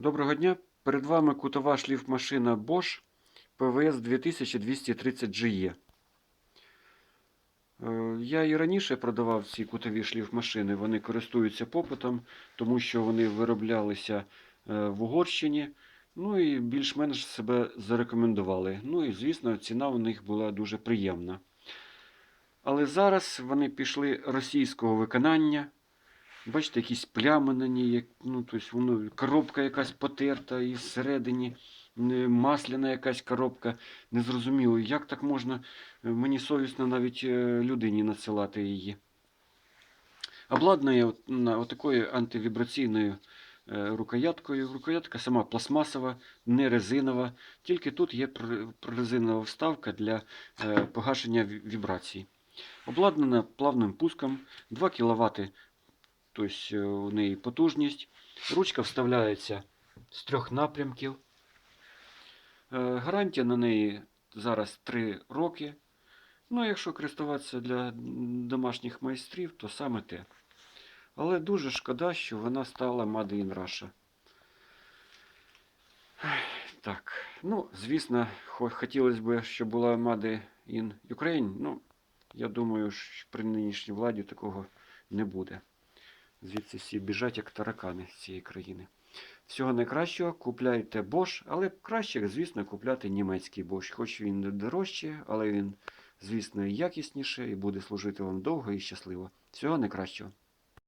Доброго дня. Перед вами кутова шліфмашина Bosch PVS 2230 GE. Е, Я і раніше продавав ці кутові шліфмашини. Вони користуються попитом, тому що вони вироблялися е, в Угорщині. Ну і більш-менш себе зарекомендували. Ну і, звісно, ціна у них була дуже приємна. Але зараз вони пішли російського виконання. Бачите, якісь плями на ній, як, ну, тобто воно, коробка якась потерта і всередині масляна якась коробка. Незрозуміло, як так можна, е, мені совісно навіть е, людині надсилати її. Обладнує от, отакою антивібраційною е, рукояткою. Рукоятка сама пластмасова, не резинова, тільки тут є резинова вставка для погашення вібрацій. Обладнана плавним пуском 2 кВт тобто е, у неї потужність. Ручка вставляється з трьох напрямків. Е, Гарантія на неї зараз 3 роки. Ну, якщо користуватися для домашніх майстрів, то саме те. Але дуже шкода, що вона стала Made in Russia. Так, ну, звісно, хотілося б, щоб була Made in Ukraine. Ну, я думаю, що при нинішній владі такого не буде. Звідси всі біжать, як таракани з цієї країни. Всього найкращого, купляйте Bosch, але краще, звісно, купляти німецький Bosch. Хоч він не дорожче, але він, звісно, якісніше і буде служити вам довго і щасливо. Всього найкращого.